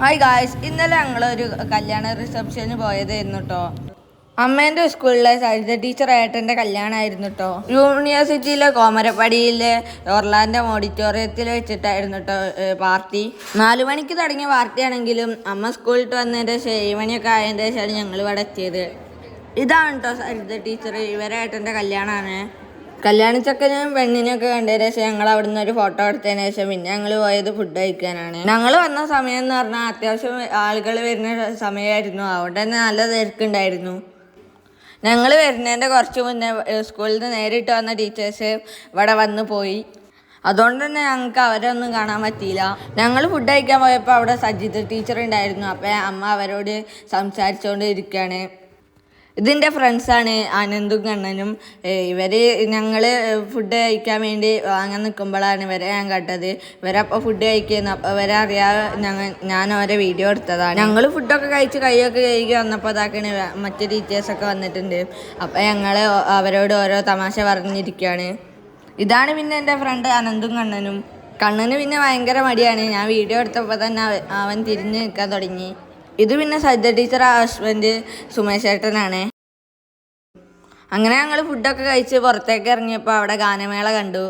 Hi guys ഇന്നലെ ഞങ്ങളൊരു കല്യാണ റിസപ്ഷന് പോയതായിരുന്നു കേട്ടോ അമ്മേന്റെ സ്കൂളിലെ സരിത ടീച്ചർ ഏട്ടന്റെ കല്യാണമായിരുന്നു കേട്ടോ യൂണിവേഴ്സിറ്റിയിലെ കോമരപ്പടിയിലെ ഒർലാൻഡോ ഓഡിറ്റോറിയത്തിൽ വെച്ചിട്ടായിരുന്നു കേട്ടോ പാർട്ടി. നാലു മണിക്ക് തുടങ്ങിയ പാർട്ടിയാണെങ്കിലും അമ്മ സ്കൂളിൽ വന്നതിന്റെ ഏഴ് മണിയൊക്കെ ആയതിന്റെ ശേഷമാണ് ഞങ്ങൾ ഇവിടെ എത്തിയത്. ഇതാണ് കേട്ടോ സരിത ടീച്ചർ ഇവരെ കല്യാണമാണ് കല്യാണ ഞാൻ പെണ്ണിനെയൊക്കെ കണ്ടതിന് ശേഷം ഞങ്ങൾ നിന്ന് ഒരു ഫോട്ടോ എടുത്തതിന് ശേഷം പിന്നെ ഞങ്ങൾ പോയത് ഫുഡ് കഴിക്കാനാണ്. ഞങ്ങൾ വന്ന സമയം എന്ന് പറഞ്ഞാൽ അത്യാവശ്യം ആളുകൾ വരുന്ന സമയമായിരുന്നു. അതുകൊണ്ട് തന്നെ നല്ല തിരക്കുണ്ടായിരുന്നു. ഞങ്ങൾ വരുന്നതിന്റെ കുറച്ച് മുന്നേ സ്കൂളിൽ നിന്ന് നേരിട്ട് വന്ന ടീച്ചേഴ്സ് ഇവിടെ വന്ന് പോയി. അതുകൊണ്ട് തന്നെ ഞങ്ങൾക്ക് അവരെ ഒന്നും കാണാൻ പറ്റിയില്ല. ഞങ്ങൾ ഫുഡ് കഴിക്കാൻ പോയപ്പോൾ അവിടെ സജിത ടീച്ചർ ഉണ്ടായിരുന്നു. അപ്പോൾ അമ്മ അവരോട് സംസാരിച്ചുകൊണ്ട് ഇരിക്കുകയാണ് ഇതിന്റെ ഫ്രണ്ട്സാണ് ആനന്ദും കണ്ണനും. ഇവർ ഞങ്ങൾ ഫുഡ് കഴിക്കാൻ വേണ്ടി വാങ്ങാൻ നിൽക്കുമ്പോഴാണ് ഇവരെ ഞാൻ കണ്ടത്. ഇവരപ്പോൾ ഫുഡ് കഴിക്കുന്നു. അപ്പോൾ ഇവരെ അറിയാതെ ഞങ്ങൾ ഞാൻ അവരെ വീഡിയോ എടുത്തതാണ്. ഞങ്ങൾ ഫുഡൊക്കെ കഴിച്ച് കൈയൊക്കെ കഴുകി വന്നപ്പോൾ അതാക്കണ് മറ്റ് ടീച്ചേഴ്സൊക്കെ വന്നിട്ടുണ്ട്. അപ്പോൾ ഞങ്ങൾ അവരോട് ഓരോ തമാശ പറഞ്ഞിരിക്കുകയാണ് ഇതാണ് പിന്നെ എന്റെ ഫ്രണ്ട് അനന്തും കണ്ണനും. കണ്ണന് പിന്നെ ഭയങ്കര മടിയാണ്. ഞാൻ വീഡിയോ എടുത്തപ്പോൾ തന്നെ അവൻ തിരിഞ്ഞ് നിൽക്കാൻ തുടങ്ങി. ഇത് പിന്നെ സജ്ജ ടീച്ചർ ഹസ്ബൻഡ് സുമേഷ് ഏട്ടനാണ്. അങ്ങനെ ഞങ്ങൾ ഫുഡൊക്കെ കഴിച്ച് പുറത്തേക്ക് ഇറങ്ങിയപ്പോൾ അവിടെ ഗാനമേള കണ്ടു.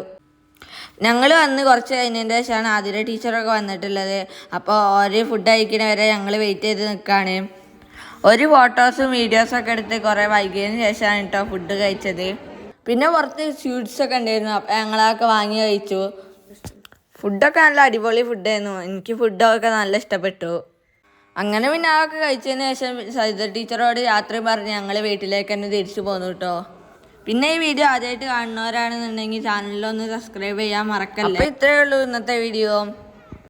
ഞങ്ങൾ വന്ന് കുറച്ച് കഴിഞ്ഞതിന്റെ ശേഷമാണ് ആതിര ടീച്ചറൊക്കെ വന്നിട്ടുള്ളത്. അപ്പോൾ ഒരു ഫുഡ് കഴിക്കണവരെ ഞങ്ങൾ വെയിറ്റ് ചെയ്ത് നിൽക്കുകയാണ് ഒരു ഫോട്ടോസും വീഡിയോസും ഒക്കെ എടുത്ത് കുറേ വൈകിയതിന് ശേഷമാണ് കേട്ടോ ഫുഡ് കഴിച്ചത്. പിന്നെ പുറത്ത് സ്വീറ്റ്സൊക്കെ ഉണ്ടായിരുന്നു. അപ്പോൾ ഞങ്ങളതൊക്കെ വാങ്ങി കഴിച്ചു. ഫുഡൊക്കെ നല്ല അടിപൊളി ഫുഡായിരുന്നു എനിക്ക് ഫുഡൊക്കെ നല്ല ഇഷ്ടപ്പെട്ടു. അങ്ങനെ പിന്നെ അതൊക്കെ കഴിച്ചതിന് ശേഷം സരിത ടീച്ചറോട് രാത്രി പറഞ്ഞ് ഞങ്ങൾ വീട്ടിലേക്ക് തന്നെ തിരിച്ചു പോന്നു കേട്ടോ പിന്നെ ഈ വീഡിയോ ആദ്യമായിട്ട് കാണുന്നവരാണെന്നുണ്ടെങ്കിൽ ചാനലിലൊന്ന് സബ്സ്ക്രൈബ് ചെയ്യാൻ മറക്കല്ലേ? ഇത്രയേ ഉള്ളൂ ഇന്നത്തെ വീഡിയോ